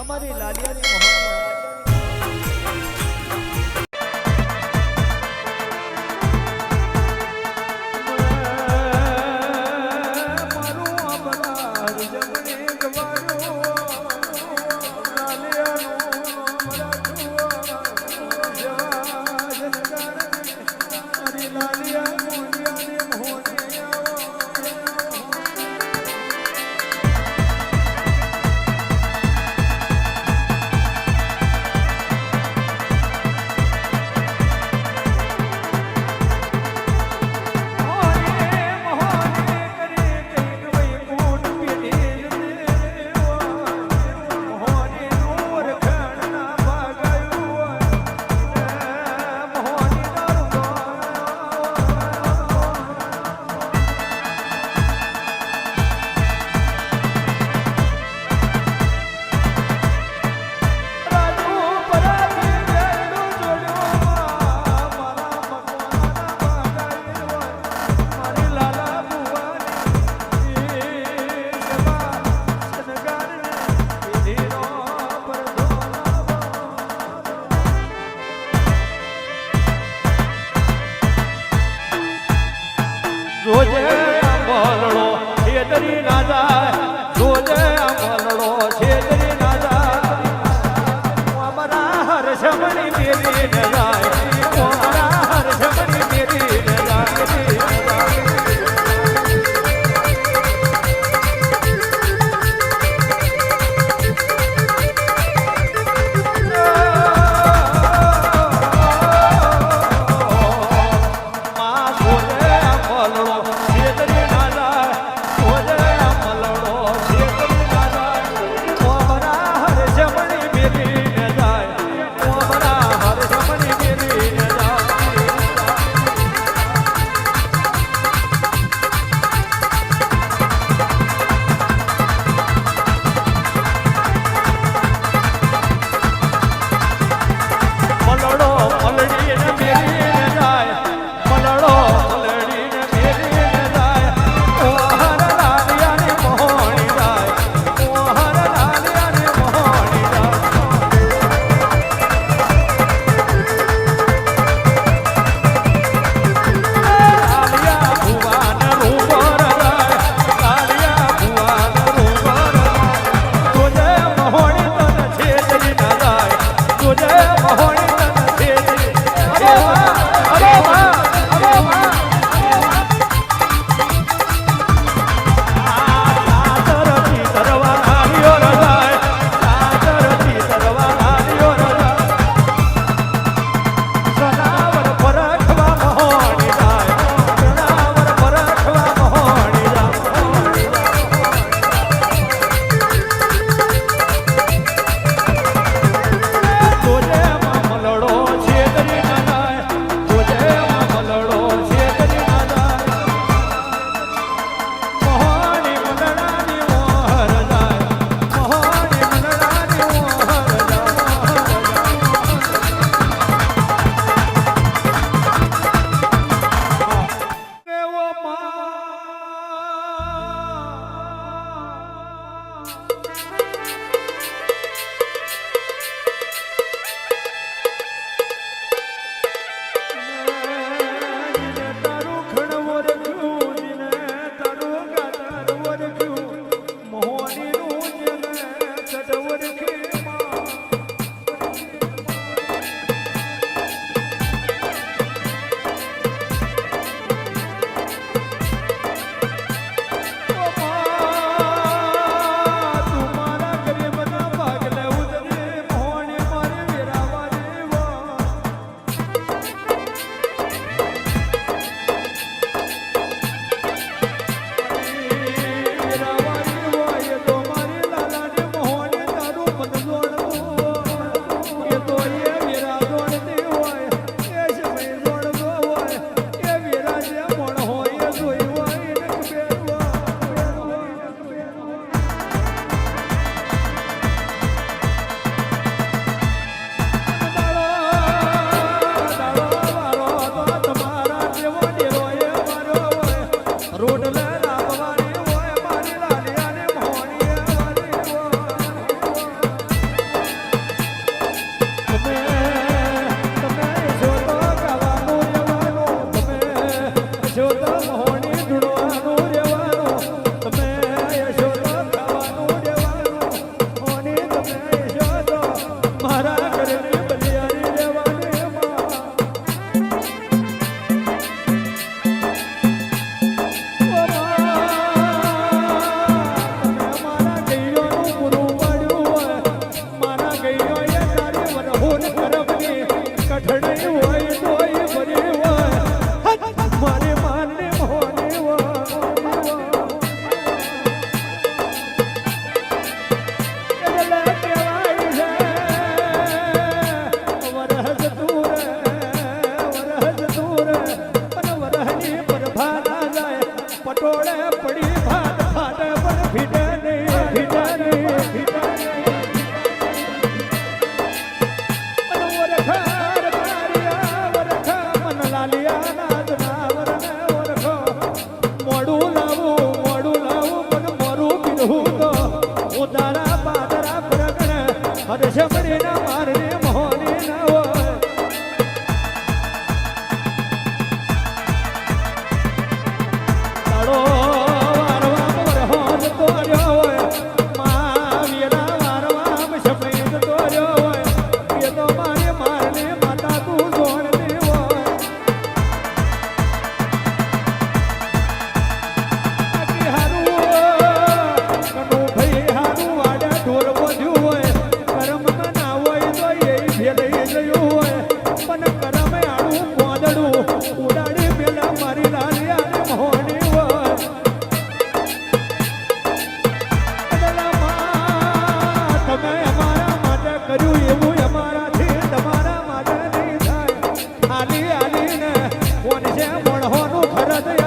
અમારી લાલિયાની Mohan way, way. Italia. છે મણહોનું ખરદ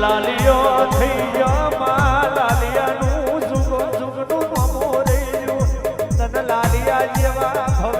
લાલિયો થઈ ગયો માં લાલિયાનું જુગો જુગનું નમો રેયું તન લાલિયા જેવા ભવે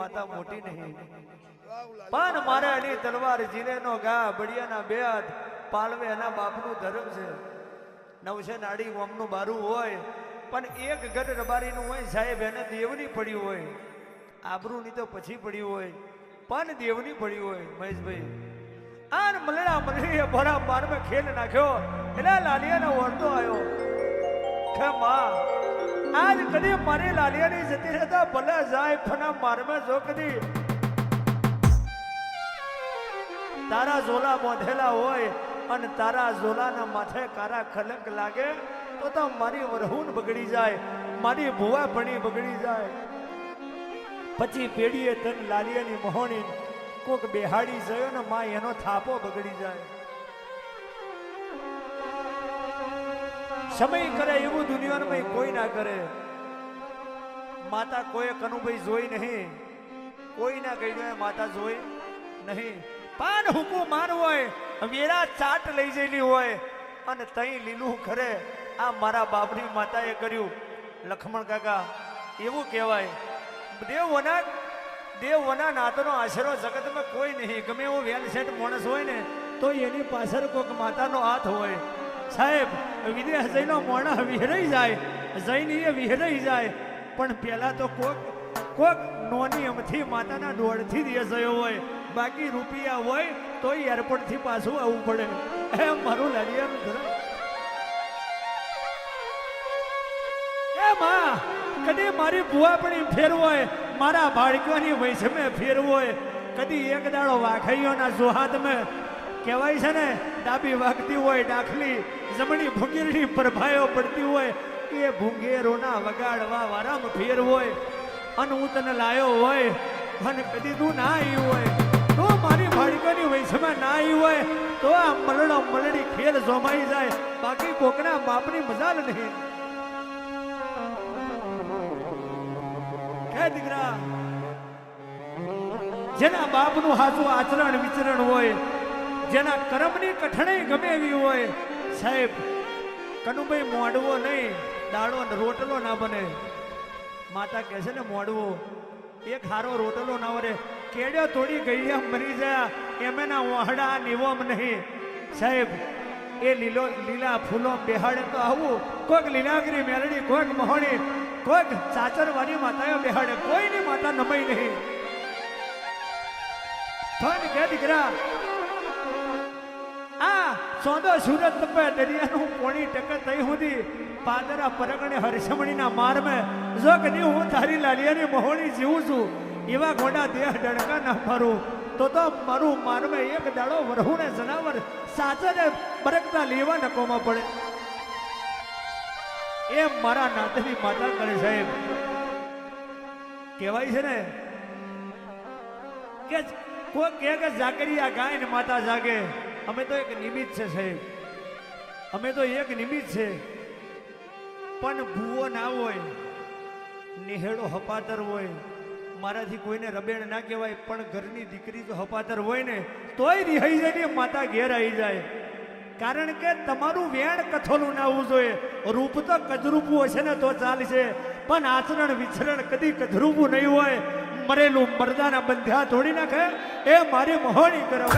માતા મોટી નહીં. પણ મારે એની તલવાર જીરેનો ગા બળિયાના બે હાથ પાલવે એના બાપનું ધર્મ છે. નવશે નાડી ઓમનું બારું હોય, પણ એક ગઢ રબારીનું હોય, સાહેબ, એને દેવની પડ્યું હોય. આબરૂની તો પછી પડ્યું હોય. પણ દેવની પડ્યું હોય, મહેશભાઈ. આન મલડા મલડીએ ભરા બારમાં ખેલ નાખ્યો, એટલે લાલિયાનો વર્તો આવ્યો. કે માં આજ કદી મારી લાલિયાની જતી રહેતા ભલે જાય ફના મારમાં જો કદી તારા ઝોલા બાંધેલા હોય અને તારા ઝોલાના માથે કારા ખલક લાગે, તો તો મારી વરહુન બગડી જાય, મારી ભુવા ભણી બગડી જાય. પછી પેઢીએ તન લાલિયાની મોહણી કોક બેહાડી જયો ને માં એનો થાપો બગડી જાય. સમય કરે એવું દુનિયામાં કોઈ ના કરે. માતા કોઈ કનુભાઈ જોઈ નહીં. કોઈ ના કહી દે માતા જોઈ નહીં. પાન હુકુ માર હોય, વેરા ચાટ લઈ જયેલી હોય અને તઈ લીલું ખરે આ મારા બાપની માતાએ કર્યું. લખમણ કાકા, એવું કહેવાય. દેવવના દેવવના નાતનો આશરો જગતમાં કોઈ નહીં. ગમે એવો વેલ સેટ માણસ હોય ને, તો એની પાછળ કોઈક માતાનો હાથ હોય. સાહેબ વિદેશ જઈનો મોણા વિહરાઈ જાય જઈને વિહરાઈ જાય. પણ પહેલાં તો કોક કોક નોની અમથી માતાના દોડથી દે જયો હોય. બાકી રૂપિયા હોય તો એરપોર્ટથી પાછું આવવું પડે. એમ મારું લાડિયાનું ઘર. એ માં, કદી મારી ભુવા પણ હોય. મારા બાળકોની વૈષમે હોય. કદી એક દાડો વાઘાઈઓના સુહાતમાં કહેવાય છે ને, ડાબી વાગતી હોય, ડાખલી, જમણી ભૂંગેરની પ્રભાયો પડતી હોય, એ ભૂંગેરોના વગાડવા વારામાં ફેર હોય. અને હું તને લાયો હોય, અને કદી તું ના આવી હોય. તો મારી ભાડકોની વૈષમાં ના આવી હોય, તો આ મલડો મલડી ખેલ જોમાઈ જાય. બાકી કોકના બાપની મજા નહીં. કે દીકરા, જેના બાપનું હાચું આચરણ વિચરણ હોય જેના કરમની કઠણાઈ ગમે એવી હોય, સાહેબ, કનુભાઈ મોડવો નહીં, દાડો રોટલો ના બને. માતા કહે છે ને, મોડવો, એક હારો રોટલો ના વરે. કેડ્યો તોડી ગઈયા મરી જા એમ એના વહડા નિવમ નહીં. સાહેબ, એ લીલો, લીલા ફૂલો બેહાડે તો આવું. કોઈક લીલાગરી મેલડી કોઈક મહોણી કોઈક ચાચરવાની માતાઓ બેહાડે. કોઈની માતા નમાઈ નહીં. કે દીકરા આ સોદો સુરત તપે દરિયાનું પોણી ટકે થઈ સુધી પાદરા પરગણે હરસમણીના મારમે જો કદી હું તારી લાલિયાની મહોણી જીવું છું. એવા ઘોડા દેહ ડણકા ના ફરું તો તો મારું મારમે એક દાડો વરહુને જનાવર સાચરે બરકતા લેવા નકોમાં પડે. એ મારા નાતની માતા કરે સાહેબ. કહેવાય છે ને કે કોઈ કે કે આ ગાય ને માતા જાગે. અમે તો એક નિમિત્ત છે સાહેબ. અમે તો એક નિમિત્ત છે. પણ ભૂવો ના હોય, નિહેડો હપાતર હોય, મારાથી કોઈને રબેણ ના કહેવાય, પણ ઘરની દીકરી જો હપાતર હોય ને, તોય રિહાઈ જાય ને માતા ઘેર આવી જાય. કારણ કે તમારું વેણ કથોલું ના હોવું જોઈએ. રૂપ તો કદરૂપું હશે ને તો ચાલશે. પણ આચરણ વિચરણ કદી કદરૂપું નહીં હોય. મરેલું મરદાના બંધ્યા તોડી નાખે. એ મારી મહોણી કરો?